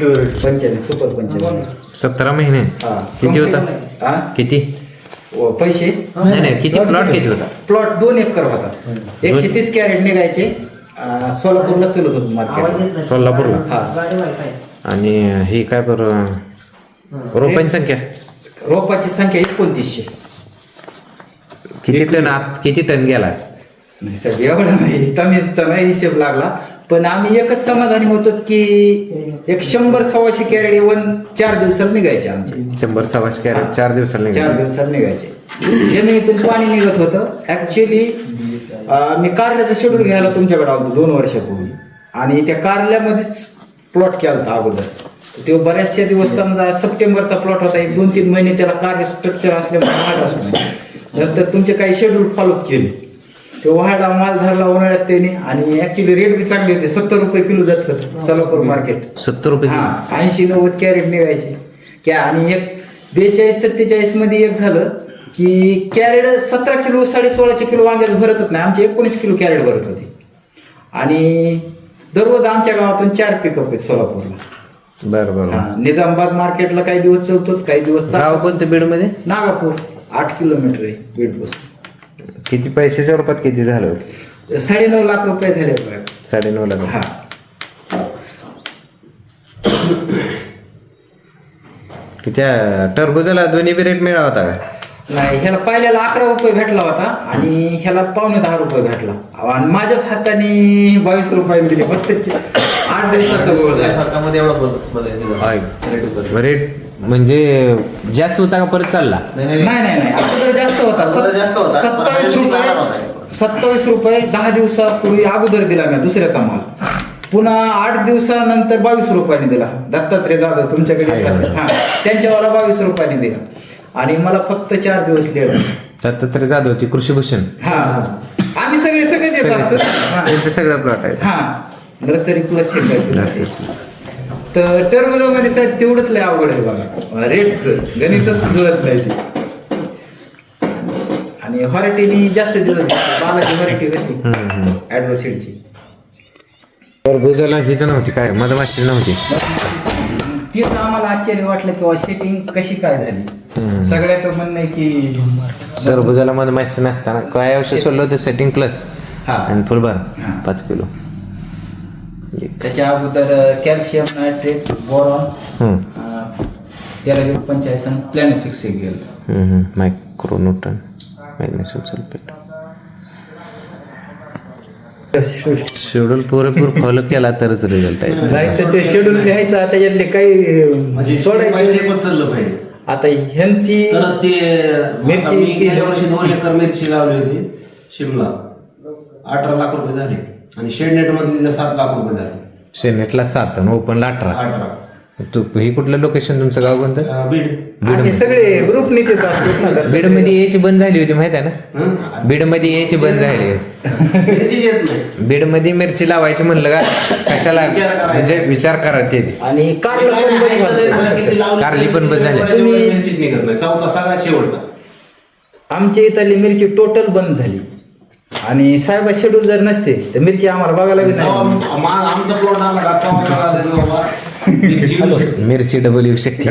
कुठलं पंच्याण्णव सुपर पंच्याण्णव सतरा महिने. हा. किती होता? हा? किती? व पैसे? नाही नाही किती प्लॉट किती होता? प्लॉट दोन एकर होता. एकशे तीस कॅरेट निघायचे. अं, सोलापूरला चलत होतो मार्केट. सोलापूरला? हा. आणि ही काय बरं? रोपांची संख्या? रोपाची संख्या एकोणतीसशे. किती टन आत किती टन गेला? नाही सर एवढं नाही. कमीचा नाही हिशेब लागला. पण आम्ही एकच समाधानी होतो की एक शंभर सव्वाशे कॅरेट वन चार दिवसाला निघायचे आमचे. शंभर सव्वाशे कॅरेट चार दिवसाला चार. दिवसाला निघायचे. जमिनीतून पाणी निघत होतं. ऍक्च्युली मी कारल्याचं शेड्यूल घ्यायला तुमच्याकडे आलो दोन वर्षापूर्वी. आणि त्या कारल्यामध्येच प्लॉट केला होता अगोदर. तो बऱ्याचशा दिवस समजा सप्टेंबरचा प्लॉट होता. एक दोन तीन महिने त्याला कार्य स्ट्रक्चर असल्यामुळे नंतर तुमचे काही शेड्यूल फॉलोअप केले. ते वाढा माल धरला उन्हाळ्यात त्याने. आणि ऍक्च्युली रेट बी चांगले होते. सत्तर रुपये किलो जात होतं सोलापूर मार्केट सत्तर रुपये. हा ऐंशी नव्वद कॅरेट निघायचे. क्या आणि एक बेचाळीस सत्तेचाळीसमध्ये एक झालं की कॅरेट सतरा किलो साडे सोळाशे किलो वांग्याचं भरतच नाही. आमचे एकोणीस किलो कॅरेट भरत होते. आणि दररोज आमच्या गावातून चार पिकअप आहेत सोलापूरला. बरं बरं. हा, निजामाबाद मार्केटला काही दिवस चलतो काही दिवस गाव. कोणतं बीडमध्ये नागापूर. आठ किलोमीटर आहे बीडपासून. किती पैशाच्या रुपयात किती झालं होतं? साडेनऊ लाख रुपये झाले बघा. साडे नऊ लाख हा. किती टरबुजाला दोन्ही बी रेट मिळाला होता का नाही ह्याला पहिल्याला अकरा रुपये भेटला होता आणि ह्याला पावणे दहा रुपये भेटला. आणि माझ्याच हाताने बावीस रुपये दिले. फक्त आठ दिवसाचा गोळ झाला फरकामध्ये एवढा बदल केला. रेट म्हणजे जास्त होता का परत चालला? नाही, नाही नाही, अगोदर जास्त होता. अगोदर जास्त होता. सत्तावीस पण रुपये होता. सत्तावीस रुपये दहा दिवसापूर्वी अगोदर दिला मी दुसऱ्याचा माल. पुन्हा आठ दिवसानंतर बावीस रुपयाने दिला. दत्तात्रय जाधव तुमच्याकडे आहे, येतात. हा त्यांच्यावाला बावीस रुपयाने दिला. आणि मला फक्त चार दिवस लेट दत्तात्रय जाधव होती कृषीभूषण. हा आम्ही सगळे सगळेच येत असत हा. त्यांचं सगळं प्लॉट आहे हा. नर्सरी प्लस तर टरबुजामध्ये साहेब तेवढंच लय अवघड आहे बघा. रेटचं. गणितच जुळत नाही ते. आणि व्हरायटीनी जास्त दिवस. बालाची व्हरायटी होती. ॲडव्हर्सिडची टरबुजाला हीच नव्हती काय? मधमाशी नव्हती. तीच आम्हाला आश्चर्य वाटलं किंवा सेटिंग कशी काय झाली? सगळ्याचं म्हणणं आहे की टरबुजाला मधमाशी नसताना. काय औषध सोडलं होतं? सेटिंग प्लस हा. आणि फुलभर हा. पाच किलो. त्याच्या अगोदर कॅल्शियम नायट्रेट बोरॉन. त्याला पंचायत प्लॅनिफिक्स गेलं. मायक्रोन्यूटन मॅग्नेशियम सल्फेट शेड्यूल पुरेपूर फॉलो केला तरच रिझल्ट आहे. नाही तर ते शेड्यूल लिहायचं त्याच्यातले काही म्हणजे सोडायचं चाललं पाहिजे. आता ह्यांची तरच ते मिरची गेल्या वर्षी दोन एकर मिरची लावली होती शिमला. अठरा लाख रुपये झाले. आणि शेडनेट मधले सात लाख रुपये झाले. शेनेटला सात आणि ओपनला अठरा. अठरा. तू हे कुठलं लोकेशन तुमचं गाव कोणतं? अं, बीड. आम्ही सगळे ग्रुप नेते बीडमध्ये यायची बंद झाली होती माहिती आहे ना? हं? बीडमध्ये यायची बंद झाली मिरची येत नाही. बीडमध्ये मिरची लावायची म्हणलं का? कशाला? विचार करायचा. म्हणजे विचार करा ते. आणि कारलं पण बंद झालं. किती लावलं कारली तरी पण बंद झाली. दुसऱ्या तुम्ही- मिरचीच निघत नाही. चौथा सगळ्यात शेवटचा. आमच्या इथली मिरची टोटल बंद झाली. आणि साहेब शेड्यूल जर नसते तर मिरची आम्हाला बघायला बी नाही. आमचा प्लॉट आला का? तेव्हा कळालं की? बाबा मिरची येऊ शकते. मिरची डबल येऊ शकते.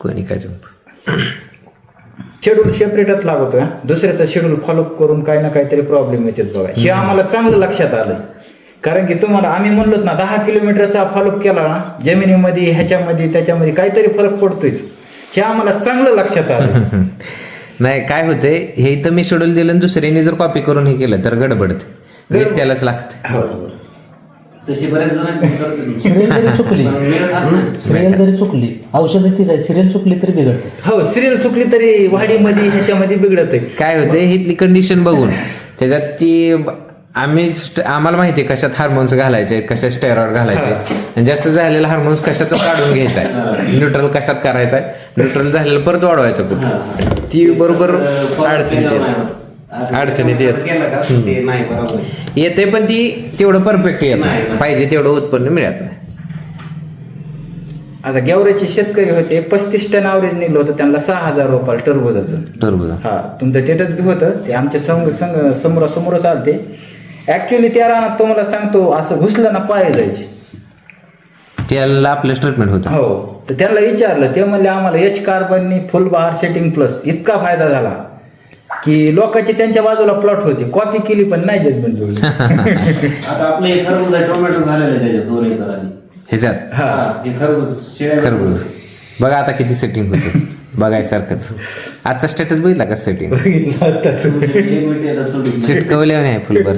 कोणी काय जमत शेड्यूल सेपरेटच लागतोय हा. दुसऱ्याचा शेड्यूल फॉलोअप करून काही ना काहीतरी प्रॉब्लेम येतात बघा. हे आम्हाला चांगलं लक्षात आलं. कारण की तुम्हाला आम्ही म्हणलोत ना दहा किलोमीटरचा फॉलोअप केला ना जमिनीमध्ये ह्याच्यामध्ये त्याच्यामध्ये काहीतरी फरक पडतोच हे आम्हाला चांगलं लक्षात आलं. नाही काय होतंय हे इथं मी शेड्यूल दिलं आणि दुसऱ्याने जर कॉपी करून हे केलं तर गडबडत जेच त्यालाच लागतं. हो. तशी बरेच जण करतात. सिरियल जरी चुकली. सिरियल जरी चुकली औषध तीच आहे सिरियल चुकली तरी बिघडते. हो सिरियल चुकली तरी वाढीमध्ये ह्याच्यामध्ये बिघडत आहे काय होते हिथली कंडिशन बघून. त्याच्यात ती आम्ही आम्हाला माहिती आहे कशात हार्मोन्स घालायचे कशात स्टेरॉइड घालायचे. जास्त झालेला हार्मोन्स कशातून काढून घ्यायचा. आहे न्यूट्रल कशात करायचा आहे न्यूट्रल झालेलं परत वाढवायचं कुठं? ती बरोबर अडचणीत. अडचणीत येत. येते पण ती तेवढं परफेक्ट येत नाही. पाहिजे तेवढं उत्पन्न मिळत नाही. आता गेवऱ्याचे शेतकरी होते पस्तीस टन अवरेज निघलं होतं त्यांना सहा हजार रुपये टरबुजाचं. टरबूज. हा तुमचं स्टेटस बी होतं ते आमच्या संग संग समोरासमोरच ऍक्च्युली त्या रानात तुम्हाला सांगतो असं घुसलं ना पाय जायचे. त्याला आपलं ट्रीटमेंट होतं. हो. तर त्यांना विचारलं ते म्हणले आम्हाला एच कार्बननी फुल बहार सेटिंग प्लस इतका फायदा झाला की लोकांची त्यांच्या बाजूला प्लॉट होती. कॉपी केली पण नाही जजमेंट जुळली आता आपलं हे खरबूज आहे टोमॅटो झालेले त्याच्यात दोन एकर आधी. ह्याच्यात? हा. हे खरबूज शेळ्या खरबूज. बघा आता किती सेटिंग होते. बघायसारखंच. आजचा स्टेटस बघितला का सेटिंग बघितलं आताच. एक मिनिट याला सोडून. चिटकवले नाही फुलभर.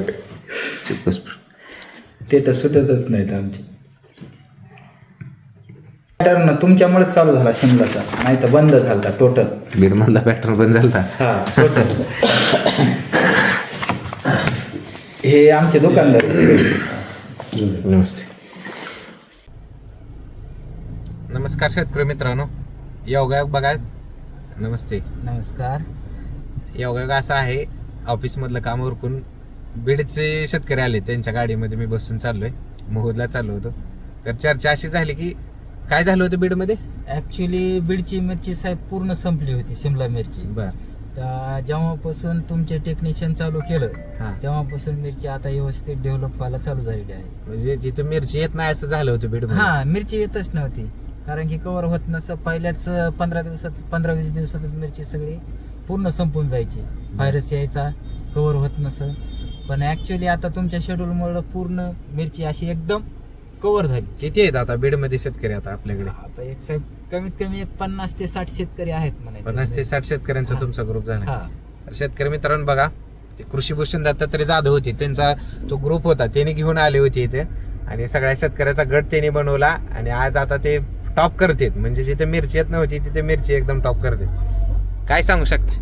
ते तर सुटतच नाहीत आमचे. पॅटर्न तुमच्यामुळेच चालू झाला शिमलाचा. नाही तर बंद झाला टोटल बीड मधला पॅटर्न बंद झाला हा टोटल हे आमचे दुकानदार. नमस्ते. नमस्कार शेतकरी मित्रांनो. योगायोग बघा. नमस्ते. नमस्कार. योगायोग असा आहे. ऑफिसमधलं काम उरकून बीडचे शेतकरी आले त्यांच्या गाडीमध्ये मी बसून चाललोय. मोहदला चाललो होतो. तर चर्चा अशी झाली की काय झालं होतं बीडमध्ये? ऍक्च्युली बीडची मिरची साहेब पूर्ण संपली होती शिमला मिरची. बर. तर जेव्हापासून तुमचे टेक्निशियन चालू केलं हा. तेव्हापासून मिरची आता व्यवस्थित डेव्हलप व्हायला चालू झालेली आहे. म्हणजे तिथं मिरची येत नाही असं झालं होतं बीड हा मिरची येतच नव्हती. कारण की कव्हर होत नसं पहिल्याच पंधरा दिवसात पंधरा वीस दिवसातच मिरची सगळी पूर्ण संपून जायची. व्हायरस यायचा कव्हर होत नसं. पण ऍक्च्युली आता तुमच्या शेड्यूलमुळे पूर्ण मिरची अशी एकदम कव्हर झाली. किती आहेत आता बीडमध्ये शेतकरी आता आपल्याकडे? आता एक साहेब कमीत कमी एक पन्नास ते साठ शेतकरी आहेत म्हणायचं पन्नास ते साठ शेतकऱ्यांचा तुमचा ग्रुप झाला. हा. तर शेतकरी मित्रांनो बघा ते कृषी भूषण दत्तात्रय जाधव होते. त्यांचा तो ग्रुप होता त्याने घेऊन आले होते इथे. आणि सगळ्या शेतकऱ्याचा गट त्यांनी बनवला. आणि आज आता ते टॉप करतेत. म्हणजे जिथे मिरची येत नव्हती तिथे मिरची एकदम टॉप करते काय सांगू शकता?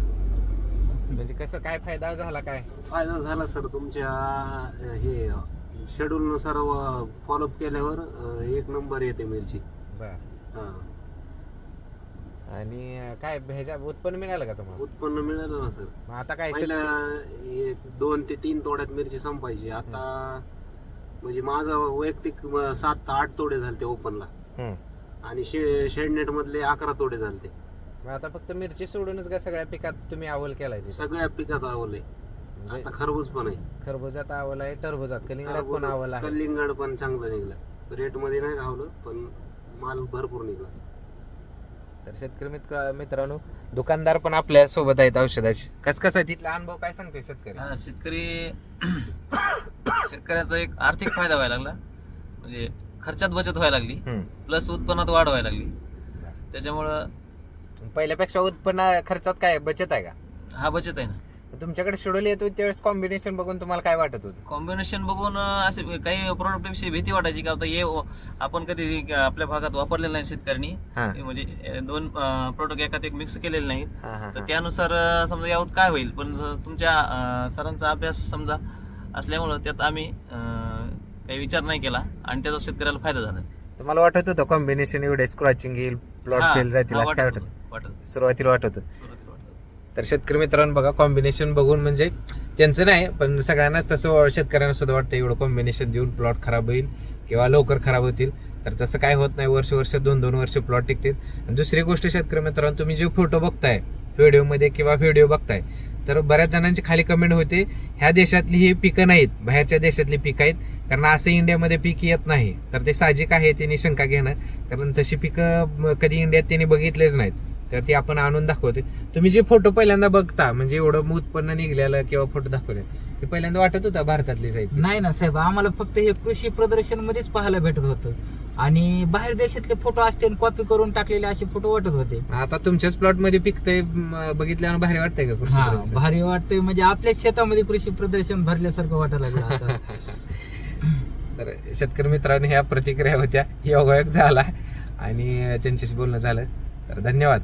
म्हणजे कसं काय फायदा झाला काय? फायदा झाला सर तुमच्या हे शेड्यूलनुसार फॉलोअप केल्यावर एक नंबर येते मिरची बर. हा. आणि काय ह्याच्या उत्पन्न मिळालं का तुम्हाला? उत्पन्न मिळालं ना सर. मग आता काय हे दोन ते तीन तोड्यात मिरची संपायची. आता म्हणजे माझा वैयक्तिक म- सात ते आठ तोडे झाले ओपनला हम्म. आणि शे शेडनेट मधले अकरा तोडे झाले मग आता फक्त मिरची सोडूनच का सगळ्या पिकात तुम्ही आवल केलाय तिथे? सगळ्या पिकात आवले म्हणजे आता खरबूज पण आहे. खरबुजात आवल आहे टरबुजात कलिंगडात पण आवल आहे. कलिंगड पण चांगलं निघला. रेटमध्ये नाही राहलं पण माल भरपूर निघला. तर शेतकरी मित्र मित्रांनो दुकानदार पण आपल्यासोबत आहेत औषधाचे. कस कसं आहे तिथला अनुभव? काय सांगतोय शेतकरी? हा शेतकरी शेतकऱ्याचा एक आर्थिक फायदा व्हायला लागला. म्हणजे खर्चात बचत व्हायला लागली. हम्म. प्लस उत्पन्नात वाढ व्हायला लागली. त्याच्यामुळं पहिल्यापेक्षा उत्पन्न खर्चात काय बचत आहे का? हा बचत आहे ना. तुमच्याकडे शेड्यूल येतो त्यावेळेस कॉम्बिनेशन बघून तुम्हाला काय वाटत होतं? कॉम्बिनेशन बघून अं, असे काही प्रोडक्ट विषयी भीती वाटायची का? आता हे आपण कधी आपल्या भागात वापरलेलं नाही शेतकऱ्यांनी. हा. हे म्हणजे अं, दोन प्रोडक्ट एकात एक मिक्स केलेले नाहीत. हा, हा, तर हा. त्यानुसार अं, समजा यावत काय होईल? पण तुमच्या अं, सरांचा अभ्यास समजा असल्यामुळं त्यात आम्ही अं, काही विचार नाही केला आणि त्याचा शेतकऱ्याला फायदा झाला. तुम्हाला वाटत होतं कॉम्बिनेशन एवढे स्क्रॉचिंग येईल? प्लॉट हा, फेल जातील हा, असं काय वाटत. वाटत? होतं, वाटत. होतं. सुरुवातीला वाटत होतं. सुरुवातीला वाटत होतं. तर शेतकरी मित्रांनो बघा कॉम्बिनेशन बघून म्हणजे त्यांचं नाही पण सगळ्यांनाच तसं शेतकऱ्यांना सुद्धा वाटतं एवढं कॉम्बिनेशन देऊन प्लॉट खराब होईल किंवा लवकर खराब होतील. तर तसं काय होत नाही वर्ष वर्ष दोन दोन वर्ष प्लॉट टिकतील आणि दुसरी गोष्ट शेतकरी मित्रांनो तुम्ही जे फोटो बघताय व्हिडिओमध्ये किंवा व्हिडिओ बघताय तर बऱ्याच जणांची खाली कमेंट होते ह्या देशातली ही पिकं नाहीत बाहेरच्या देशातली पिकं आहेत कारण असं इंडियामध्ये पीक येत नाही. तर ते साहजिक आहे त्यांनी शंका घेणं कारण तशी पिकं कधी इंडियात त्यांनी बघितलेच नाहीत. तर ती आपण आणून दाखवते तुम्ही जे फोटो पहिल्यांदा बघता म्हणजे एवढं उत्पन्न निघलेलं किंवा फोटो दाखवले ते पहिल्यांदा वाटत होता भारतातली जाईल नाही ना साहेब आम्हाला फक्त हे कृषी प्रदर्शन मध्येच पाहायला भेटत होतं. आणि बाहेर देशातले फोटो असते कॉपी करून टाकलेले असे फोटो वाटत होते. आता तुमच्याच प्लॉटमध्ये पिकतंय म, बघितल्यावर भारी वाटतंय का कृषी हा प्रदर्शन? भारी वाटतंय. म्हणजे आपल्याच शेतामध्ये कृषी प्रदर्शन भरल्यासारखं वाटायला लागलं आता. तर शेतकरी मित्रांनो ह्या प्रतिक्रिया होत्या. योगायोग झाला आणि त्यांच्याशी बोलणं झालं. तर धन्यवाद.